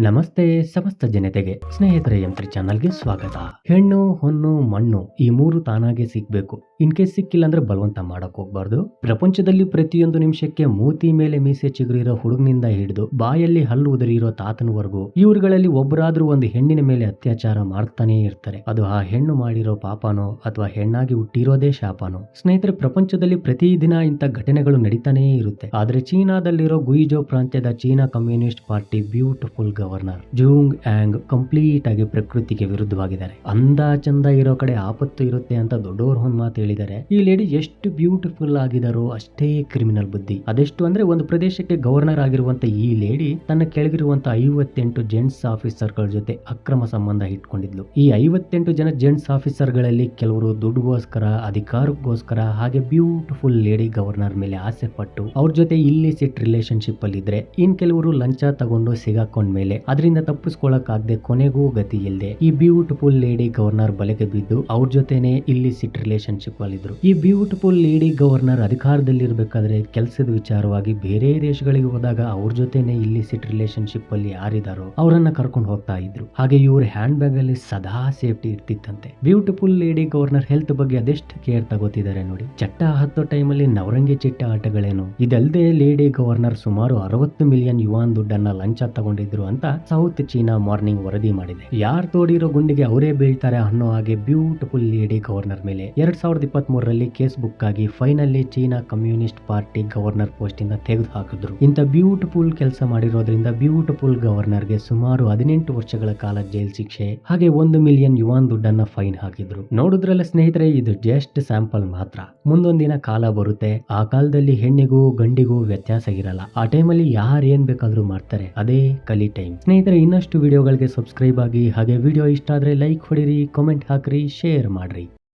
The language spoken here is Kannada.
ನಮಸ್ತೆ ಸಮಸ್ತ ಜನತೆಗೆ ಸ್ನೇಹಿತರೆ ಯಂತ್ರ ಚಾನಲ್ಗೆ ಸ್ವಾಗತ. ಹೆಣ್ಣು, ಹೊನ್ನು, ಮಣ್ಣು ಈ ಮೂರು ತಾನಾಗೆ ಸಿಗ್ಬೇಕು. ಇನ್ ಕೇಸ್ ಸಿಕ್ಕಿಲ್ಲ ಅಂದ್ರೆ ಬಲವಂತ ಮಾಡಕ್ ಹೋಗ್ಬಾರ್ದು. ಪ್ರಪಂಚದಲ್ಲಿ ಪ್ರತಿಯೊಂದು ನಿಮಿಷಕ್ಕೆ ಮೂತಿ ಮೇಲೆ ಮೀಸೆ ಚಿಗುರಿರೋ ಹುಡುಗನಿಂದ ಹಿಡಿದು ಬಾಯಲ್ಲಿ ಹಲ್ಲು ಉದರಿರೋ ತಾತನವರೆಗೂ ಇವರುಗಳಲ್ಲಿ ಒಬ್ಬರಾದ್ರೂ ಒಂದು ಹೆಣ್ಣಿನ ಮೇಲೆ ಅತ್ಯಾಚಾರ ಮಾಡ್ತಾನೆ ಇರ್ತಾರೆ. ಅದು ಆ ಹೆಣ್ಣು ಮಾಡಿರೋ ಪಾಪನೋ ಅಥವಾ ಹೆಣ್ಣಾಗಿ ಹುಟ್ಟಿರೋದೇ ಶಾಪನೋ? ಸ್ನೇಹಿತರೆ, ಪ್ರಪಂಚದಲ್ಲಿ ಪ್ರತಿದಿನ ಇಂಥ ಘಟನೆಗಳು ನಡೀತಾನೇ ಇರುತ್ತೆ. ಆದ್ರೆ ಚೀನಾದಲ್ಲಿರೋ ಗುಯಿಜೋ ಪ್ರಾಂತ್ಯದ China communist party beautiful governor Zhong Yang complete ಆಗಿ ಪ್ರಕೃತಿಗೆ ವಿರುದ್ಧವಾಗಿದ್ದಾರೆ. ಅಂದ ಚಂದ ಇರೋ ಕಡೆ ಆಪತ್ತು ಇರುತ್ತೆ ಅಂತ ದೊಡ್ಡವರು ಒಂದ್ ಮಾತು ಹೇಳಿದ್ದಾರೆ. ಈ ಲೇಡಿ ಎಷ್ಟು ಬ್ಯೂಟಿಫುಲ್ ಆಗಿದಾರೋ ಅಷ್ಟೇ ಕ್ರಿಮಿನಲ್ ಬುದ್ಧಿ. ಅದೆಷ್ಟು ಅಂದ್ರೆ ಒಂದು ಪ್ರದೇಶಕ್ಕೆ ಗವರ್ನರ್ ಆಗಿರುವಂತ ಈ ಲೇಡಿ ತನ್ನ ಕೆಳಗಿರುವಂತ ಐವತ್ತೆಂಟು ಜೆಂಟ್ಸ್ ಆಫೀಸರ್ಗಳ ಜೊತೆ ಅಕ್ರಮ ಸಂಬಂಧ ಇಟ್ಕೊಂಡಿದ್ಲು. ಈ ಐವತ್ತೆಂಟು ಜನ ಜೆಂಟ್ಸ್ ಆಫೀಸರ್ಗಳಲ್ಲಿ ಕೆಲವರು ದುಡ್ಡುಗೋಸ್ಕರ, ಅಧಿಕಾರಕ್ಕೋಸ್ಕರ ಹಾಗೆ ಬ್ಯೂಟಿಫುಲ್ ಲೇಡಿ ಗವರ್ನರ್ ಮೇಲೆ ಆಸೆ ಪಟ್ಟು ಅವ್ರ ಜೊತೆ ಇಲ್ಲಿ ಸಿಟ್ ರಿಲೇಶನ್ಶಿಪ್ ಅಲ್ಲಿ ಇದ್ರೆ ಇನ್ ಕೆಲವರು ಲಂಚ ತಗೊಂಡು ಸಿಗಾಕೊಂಡ್ ಮೇಲೆ ಅದರಿಂದ ತಪ್ಪಿಸ್ಕೊಳ್ಳಕ್ಕಾಗದೆ ಕೊನೆಗೂ ಗತಿ ಇಲ್ಲದೆ ಈ ಬ್ಯೂಟಿಫುಲ್ ಲೇಡಿ ಗವರ್ನರ್ ಬಲೆಗೆ ಬಿದ್ದು ಅವ್ರ ಜೊತೆನೆ ಇಲ್ಲಿ ಸಿಟ್ ರಿಲೇಶನ್ಶಿಪ್ ಅಲ್ಲಿದ್ರು. ಈ ಬ್ಯೂಟಿಫುಲ್ ಲೇಡಿ ಗವರ್ನರ್ ಅಧಿಕಾರದಲ್ಲಿ ಇರಬೇಕಾದ್ರೆ ಕೆಲಸದ ವಿಚಾರವಾಗಿ ಬೇರೆ ದೇಶಗಳಿಗೆ ಹೋದಾಗ ಅವ್ರ ಜೊತೆನೆ ಇಲ್ಲಿ ಸಿಟ್ ರಿಲೇಶನ್ಶಿಪ್ ಅಲ್ಲಿ ಯಾರಿದಾರೋ ಅವರನ್ನ ಕರ್ಕೊಂಡು ಹೋಗ್ತಾ ಇದ್ರು. ಹಾಗೆ ಇವ್ರ ಹ್ಯಾಂಡ್ ಬ್ಯಾಗ್ ಅಲ್ಲಿ ಸದಾ ಸೇಫ್ಟಿ ಇರ್ತಿತ್ತಂತೆ. ಬ್ಯೂಟಿಫುಲ್ ಲೇಡಿ ಗವರ್ನರ್ ಹೆಲ್ತ್ ಬಗ್ಗೆ ಅದೆಷ್ಟು ಕೇರ್ ತಗೋತಿದ್ದಾರೆ ನೋಡಿ. ಚಟ್ಟ ಹತ್ತೋ ಅಲ್ಲಿ ನವರಂಗಿ ಚಿಟ್ಟ ಆಟಗಳೇನು? ಇದಲ್ಲದೆ ಲೇಡಿ ಗವರ್ನರ್ ಸುಮಾರು ಅರವತ್ತು ಮಿಲಿಯನ್ ಯುವಾನ್ ದುಡ್ಡನ್ನ ಲಂಚ ತಗೊಂಡಿದ್ರು ಅಂತ ಸೌತ್ ಚೀನಾ ಮಾರ್ನಿಂಗ್ ವರದಿ ಮಾಡಿದೆ. ಯಾರ್ ತೋಡಿರೋ ಗುಂಡಿಗೆ ಅವರೇ ಬೀಳ್ತಾರೆ ಅನ್ನೋ ಹಾಗೆ ಬ್ಯೂಟಿಫುಲ್ ಲೇಡಿ ಗವರ್ನರ್ ಮೇಲೆ. ಎರಡ್ ಸಾವಿರದ ಇಪ್ಪತ್ತ್ ಮೂರರಲ್ಲಿ ಕೇಸ್ ಬುಕ್ ಆಗಿ finally China communist party governor post ಇಂದ ತೆಗೆದು ಹಾಕಿದ್ರು. ಇಂಥ ಬ್ಯೂಟಿಫುಲ್ ಕೆಲಸ ಮಾಡಿರೋದ್ರಿಂದ ಬ್ಯೂಟಿಫುಲ್ ಗವರ್ನರ್ಗೆ ಸುಮಾರು ಹದಿನೆಂಟು ವರ್ಷಗಳ ಕಾಲ ಜೈಲ್ ಶಿಕ್ಷೆ, ಹಾಗೆ ಒಂದು ಮಿಲಿಯನ್ ಯುವಾನ್ ದುಡ್ಡನ್ನ ಫೈನ್ ಹಾಕಿದ್ರು. ನೋಡಿದ್ರಲ್ಲ ಸ್ನೇಹಿತರೆ, ಇದು ಜಸ್ಟ್ ಸ್ಯಾಂಪಲ್ ಮಾತ್ರ. ಮುಂದೊಂದಿನ ಕಾಲ ಬರುತ್ತೆ, ಆ ಕಾಲದಲ್ಲಿ ಹೆಣ್ಣಿಗೂ ಗಂಡಿಗೂ ವ್ಯತ್ಯಾಸ ಇರಲ್ಲ. ಆ ಟೈಮಲ್ಲಿ ಯಾರು ಏನ್ ಬೇಕಾದ್ರೂ ಮಾಡ್ತಾರೆ, ಅದೇ ಕಲಿ ಟೈಮ್ ಸ್ನೇಹಿತರೆ, ಇನ್ನಷ್ಟು ವಿಡಿಯೋಗಳಿಗೆ ಸಬ್ಸ್ಕ್ರೈಬ್ ಆಗಿ, ಹಾಗೆ ವಿಡಿಯೋ ಇಷ್ಟ ಆದರೆ ಲೈಕ್ ಹೊಡಿರಿ ಕಾಮೆಂಟ್ ಹಾಕಿರಿ ಶೇರ್ ಮಾಡ್ರಿ.